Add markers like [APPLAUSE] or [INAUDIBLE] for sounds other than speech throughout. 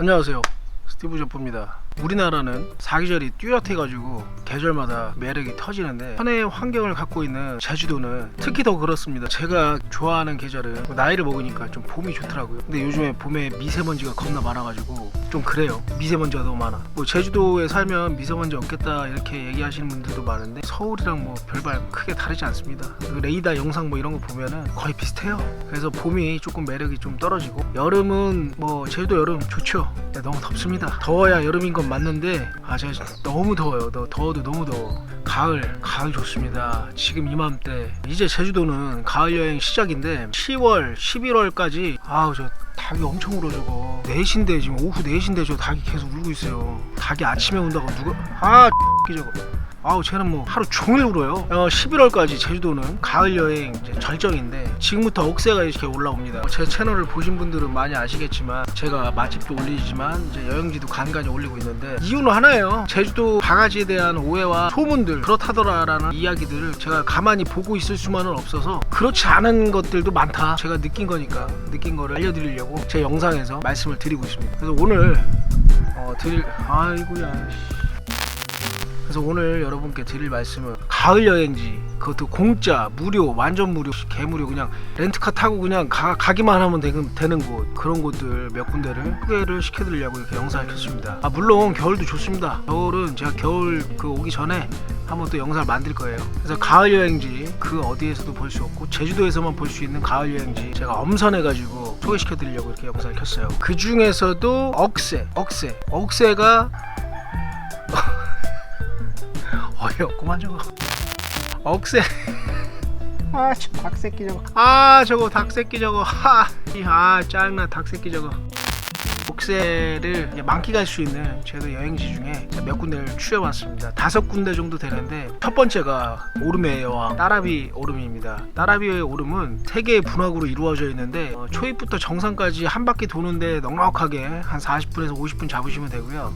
안녕하세요. 스티브 조프입니다. 우리나라는 사계절이 뚜렷해가지고 계절마다 매력이 터지는데 현해의 환경을 갖고 있는 제주도는 특히 더 그렇습니다. 제가 좋아하는 계절은 뭐 나이를 먹으니까 좀 봄이 좋더라고요. 근데 요즘에 봄에 미세먼지가 겁나 많아가지고 좀 그래요. 미세먼지가 너무 많아. 뭐 제주도에 살면 미세먼지 없겠다 이렇게 얘기하시는 분들도 많은데 서울이랑 뭐 별반 크게 다르지 않습니다. 그 레이더 영상 뭐 이런 거 보면은 거의 비슷해요. 그래서 봄이 조금 매력이 좀 떨어지고 여름은 뭐 제주도 여름 좋죠. 근데 너무 덥습니다. 더워야 여름인 건 맞는데 아 제가 너무 더워요. 더, 더워도 너무 더워. 가을 가을 좋습니다. 지금 이맘때 이제 제주도는 가을 여행 시작인데 10월 11월까지 아우 저 닭이 엄청 울어 저거 4시인데 지금 오후 4시인데 저 닭이 계속 울고 있어요 닭이 아침에 운다고 누가 아 X [LAUGHS] 저거 아우 쟤는 뭐 하루 종일 울어요. 어, 11월까지 제주도는 가을 여행 절정인데 지금부터 억새가 이렇게 올라옵니다. 제 채널을 보신 분들은 많이 아시겠지만 제가 맛집도 올리지만 이제 여행지도 간간히 올리고 있는데 이유는 하나예요. 제주도 바가지에 대한 오해와 소문들 그렇다더라라는 이야기들을 제가 가만히 보고 있을 수만은 없어서 그렇지 않은 것들도 많다. 제가 느낀 거니까 느낀 거를 알려드리려고 제 영상에서 말씀을 드리고 있습니다. 그래서 오늘 어, 드릴 아이고야 씨. 그래서 오늘 여러분께 드릴 말씀은 가을 여행지 그것도 공짜 무료 완전 무료 개무료 그냥 렌트카 타고 그냥 가, 가기만 하면 되는, 되는 곳 그런 곳들 몇 군데를 소개를 시켜드리려고 이렇게 영상을 켰습니다. 아 물론 겨울도 좋습니다. 겨울은 제가 겨울 그 오기 전에 한번 또 영상을 만들 거예요. 그래서 가을 여행지 그 어디에서도 볼 수 없고 제주도에서만 볼 수 있는 가을 여행지 제가 엄선해가지고 소개시켜 드리려고 이렇게 영상을 켰어요. 그 중에서도 억새 억새 억새가 없구만 저거 억새. 아저 닭새끼 저거 아 저거 닭새끼 저거 하아 짜증나. 닭새끼 저거 옥새를 이제 만끽 할 수 있는 제도 여행지 중에 몇 군데를 추려봤습니다. 다섯 군데 정도 되는데 첫 번째가 오름의 여왕 따라비 오름입니다. 따라비의 오름은 세 개의 분화구로 이루어져 있는데 어, 초입부터 정상까지 한 바퀴 도는데 넉넉하게 한 40분에서 50분 잡으시면 되고요.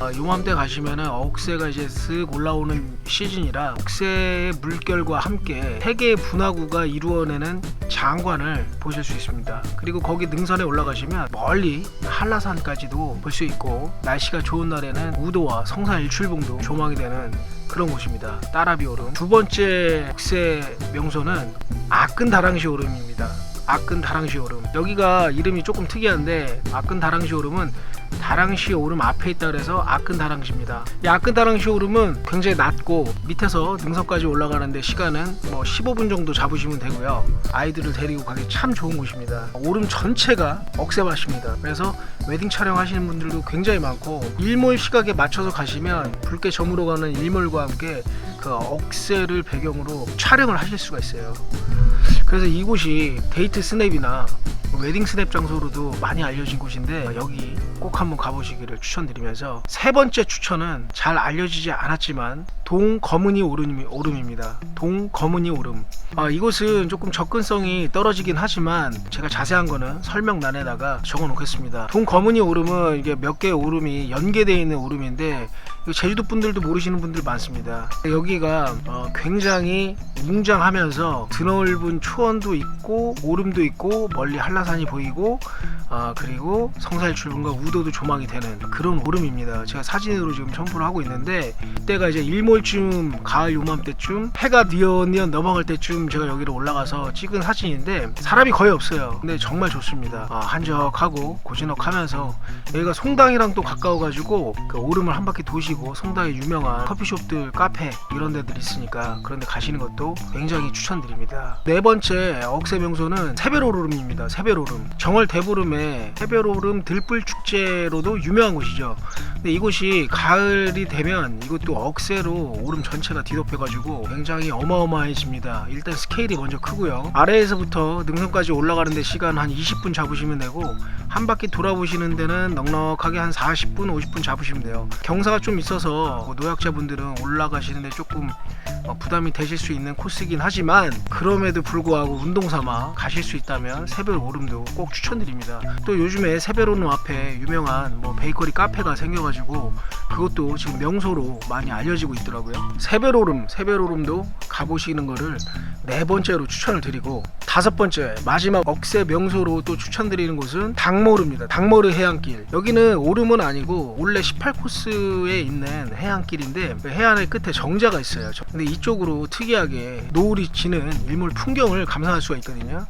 어, 요맘때 가시면은 억새가 이제 쓱 올라오는 시즌이라 억새의 물결과 함께 세 개의 분화구가 이루어내는 장관을 보실 수 있습니다. 그리고 거기 능선에 올라가시면 멀리 한라 산까지도 볼 수 있고 날씨가 좋은 날에는 우도와 성산 일출봉도 조망이 되는 그런 곳입니다. 따라비 오름. 두 번째 억새 명소는 아끈 다랑시 오름입니다. 아끈 다랑시 오름. 여기가 이름이 조금 특이한데 아끈 다랑시 오름은 다랑시 오름 앞에 있다 그래서 아끈 다랑시입니다. 이 아끈 다랑시 오름은 굉장히 낮고 밑에서 능선까지 올라가는데 시간은 뭐 15분 정도 잡으시면 되고요. 아이들을 데리고 가기 참 좋은 곳입니다. 오름 전체가 억새밭입니다. 그래서 웨딩 촬영하시는 분들도 굉장히 많고 일몰 시각에 맞춰서 가시면 붉게 저물어 가는 일몰과 함께 그 억새를 배경으로 촬영을 하실 수가 있어요. 그래서 이곳이 데이트 스냅이나 웨딩 스냅 장소로도 많이 알려진 곳인데 여기 꼭 한번 가보시기를 추천드리면서 세 번째 추천은 잘 알려지지 않았지만 동거문이 오름, 오름 입니다. 동거문이 오름. 아, 이곳은 조금 접근성이 떨어지긴 하지만 제가 자세한 거는 설명란에다가 적어 놓겠습니다. 동거문이 오름은 이게 몇 개의 오름이 연계되어 있는 오름인데 제주도 분들도 모르시는 분들 많습니다. 여기가 어, 굉장히 웅장하면서 드넓은 초원도 있고 오름도 있고 멀리 한라산이 보이고 아 그리고 성살출분과 우도도 조망이 되는 그런 오름입니다. 제가 사진으로 지금 첨부를 하고 있는데 이때가 이제 일몰 쯤 가을 요맘때쯤 해가 뉘엿뉘엿 넘어갈 때쯤 제가 여기로 올라가서 찍은 사진인데 사람이 거의 없어요. 근데 정말 좋습니다. 아, 한적하고 고즈넉하면서 여기가 송당이랑 또 가까워가지고 그 오름을 한 바퀴 도시고 송당에 유명한 커피숍들, 카페 이런 데들 있으니까 그런 데 가시는 것도 굉장히 추천드립니다. 네 번째 억새 명소는 새별오름입니다. 새별오름. 정월 대보름에 새별오름 들불 축제로도 유명한 곳이죠. 근데 이곳이 가을이 되면 이것도 억새로 오름 전체가 뒤덮여가지고 굉장히 어마어마해집니다. 일단 스케일이 먼저 크고요. 아래에서부터 능선까지 올라가는데 시간 한 20분 잡으시면 되고 한 바퀴 돌아보시는 데는 넉넉하게 한 40분, 50분 잡으시면 돼요. 경사가 좀 있어서 뭐 노약자분들은 올라가시는데 조금 어, 부담이 되실 수 있는 코스이긴 하지만 그럼에도 불구하고 운동 삼아 가실 수 있다면 새별 오름도 꼭 추천드립니다. 또 요즘에 새별 오름 앞에 유명한 뭐 베이커리 카페가 생겨가지고 그것도 지금 명소로 많이 알려지고 있더라고요. 나오더라고요. 새별오름, 새별오름도 가보시는 거를 네 번째로 추천을 드리고 다섯 번째 마지막 억새 명소로 또 추천드리는 곳은 당모르입니다. 당모르 해안길. 여기는 오름은 아니고 원래 18코스에 있는 해안길인데 그 해안의 끝에 정자가 있어요. 저- 근데 이쪽으로 특이하게 노을이 지는 일몰 풍경을 감상할 수가 있거든요.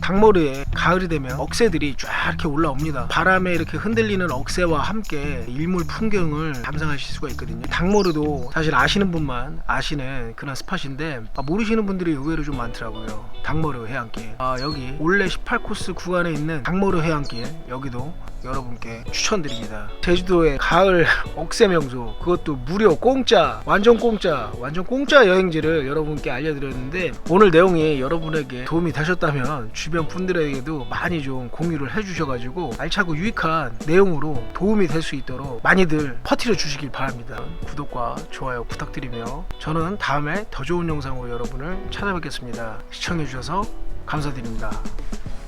당머르에 가을이 되면 억새들이 쫙 이렇게 올라옵니다. 바람에 이렇게 흔들리는 억새와 함께 일몰 풍경을 감상하실 수가 있거든요. 당머르도 사실 아시는 분만 아시는 그런 스팟인데 아, 모르시는 분들이 의외로 좀 많더라고요. 당머르 해안 길. 아, 여기 원래 18코스 구간에 있는 당머르 해안길 여기도 여러분께 추천드립니다. 제주도의 가을 [LAUGHS] 억새 명소 그것도 무료 공짜 완전 공짜 완전 공짜 여행지를 여러분께 알려드렸는데 오늘 내용이 여러분에게 도움이 되셨다면 주변 분들에게도 많이 좀 공유를 해주셔가지고 알차고 유익한 내용으로 도움이 될 수 있도록 많이들 퍼뜨려 주시길 바랍니다. 구독과 좋아요 부탁드리며 저는 다음에 더 좋은 영상으로 여러분을 찾아뵙겠습니다. 시청해주셔서 감사드립니다.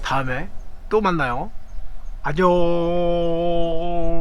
다음에 또 만나요. 안녕.